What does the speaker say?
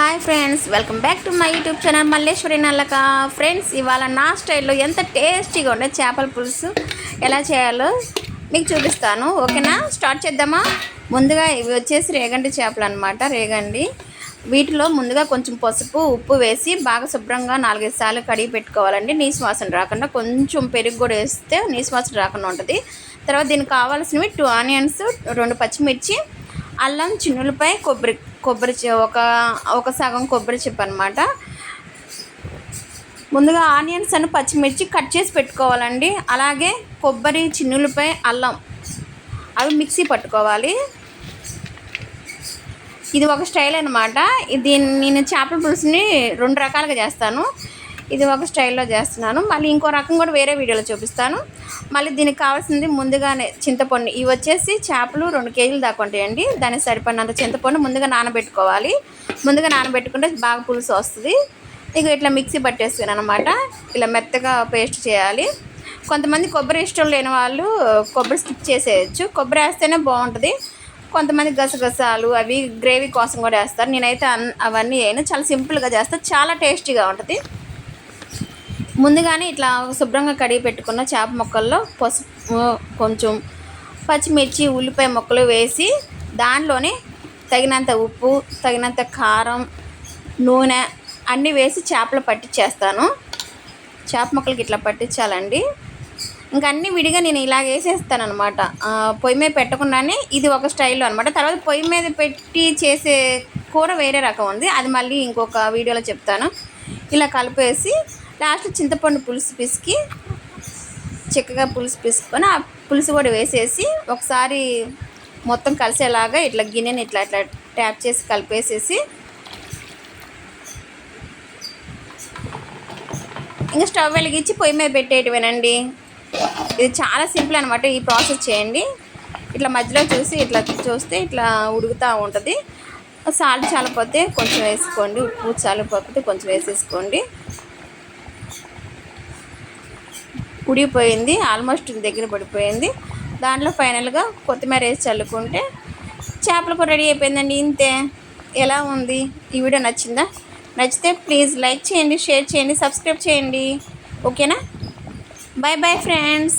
Hi friends welcome back to my YouTube channel Malleswari Nallaka. Friends ఇవాళ నా స్టైల్లో ఎంత టేస్టీగా ఉండే చేపల పులుసు ఎలా చేయాలో మీకు చూపిస్తాను. ఓకేనా? స్టార్ట్ చేద్దామా? ముందుగా ఇవి వచ్చేసి రేగండి చేపలు అనమాట రేగండి. వీటిలో ముందుగా కొంచెం పసుపు ఉప్పు వేసి బాగా శుభ్రంగా నాలుగైదు సార్లు కడిగి పెట్టుకోవాలండి. నీసు వాసన రాకుండా కొంచెం పెరుగు కూడా వేస్తే నీసు వాసన రాకుండా ఉంటుంది. తర్వాత దీనికి కావాల్సినవి టూ ఆనియన్స్ రెండు పచ్చిమిర్చి అల్లం చిన్నులపై కొబ్బరి కొబ్బరి ఒక ఒక సగం కొబ్బరి చిప్ అనమాట ముందుగా ఆనియన్స్ అని పచ్చిమిర్చి కట్ చేసి పెట్టుకోవాలండి. అలాగే కొబ్బరి చిన్నులపై అల్లం అవి మిక్సీ పట్టుకోవాలి. ఇది ఒక స్టైల్ అనమాట దీన్ని నేను చేపల పులుసుని రెండు రకాలుగా చేస్తాను. ఇది ఒక స్టైల్లో చేస్తున్నాను. మళ్ళీ ఇంకో రకం కూడా వేరే వీడియోలో చూపిస్తాను. మళ్ళీ దీనికి కావాల్సింది ముందుగానే చింతపండు. ఇవి వచ్చేసి చేపలు రెండు కేజీలు దాకా ఉంటాయండి. దానికి సరిపడినంత చింతపండు ముందుగా నానబెట్టుకోవాలి. ముందుగా నానబెట్టుకుంటే బాగా పులుసు వస్తుంది. ఇక ఇట్లా మిక్సీ పట్టేసుకుని అనమాట ఇలా మెత్తగా పేస్ట్ చేయాలి. కొంతమంది కొబ్బరి ఇష్టం లేని వాళ్ళు కొబ్బరి స్కిప్ చేసేయచ్చు. కొబ్బరి వేస్తేనే బాగుంటుంది. కొంతమంది గసగసాలు అవి గ్రేవీ కోసం కూడా వేస్తారు. నేనైతే అవన్నీ వేయను చాలా సింపుల్గా చేస్తాను చాలా టేస్టీగా ఉంటుంది. ముందుగానే ఇట్లా శుభ్రంగా కడిగి పెట్టుకున్న చేప ముక్కల్లో పసుపు కొంచెం పచ్చిమిర్చి ఉల్లిపాయ ముక్కలు వేసి దానిలోనే తగినంత ఉప్పు తగినంత కారం నూనె అన్నీ వేసి చేపలు పట్టించేస్తాను చేప ముక్కలకి ఇట్లా పట్టించాలండి. ఇంకా అన్నీ విడిగా నేను ఇలా వేసేస్తాను అనమాట పొయ్యి మీద పెట్టకుండానే ఇది ఒక స్టైల్లో అనమాట తర్వాత పొయ్యి మీద పెట్టి చేసే కూర వేరే రకం ఉంది. అది మళ్ళీ ఇంకొక వీడియోలో చెప్తాను. ఇలా కలిపేసి లాస్ట్ చింతపండు పులుసు పిసికి చక్కగా పులుసు పిసుకొని ఆ పులుసు కూడా వేసేసి ఒకసారి మొత్తం కలిసేలాగా ఇట్లా గిన్నెని ఇట్లా ఇట్లా ట్యాప్ చేసి కలిపేసేసి ఇంకా స్టవ్ వెలిగించి పొయ్యి మీద పెట్టేయటమేనండి ఇది చాలా సింపుల్ అనమాట ఈ ప్రాసెస్ చేయండి. ఇట్లా మధ్యలో చూసి ఇట్లా చూస్తే ఇట్లా ఉడుకుతూ ఉంటుంది. సాల్ట్ చాలిపోతే కొంచెం వేసుకోండి ఉప్పు చాలకపోతే కొంచెం వేసేసుకోండి. ఉడిగిపోయింది ఆల్మోస్ట్ దగ్గర పడిపోయింది. దాంట్లో ఫైనల్గా కొత్తిమీర వేసి చల్లుకుంటే చేపల కూర రెడీ అయిపోయిందండి. ఇంతే. ఎలా ఉంది? ఈ వీడియో నచ్చిందా? నచ్చితే ప్లీజ్ లైక్ చేయండి షేర్ చేయండి సబ్స్క్రైబ్ చేయండి. ఓకేనా? Bye bye friends.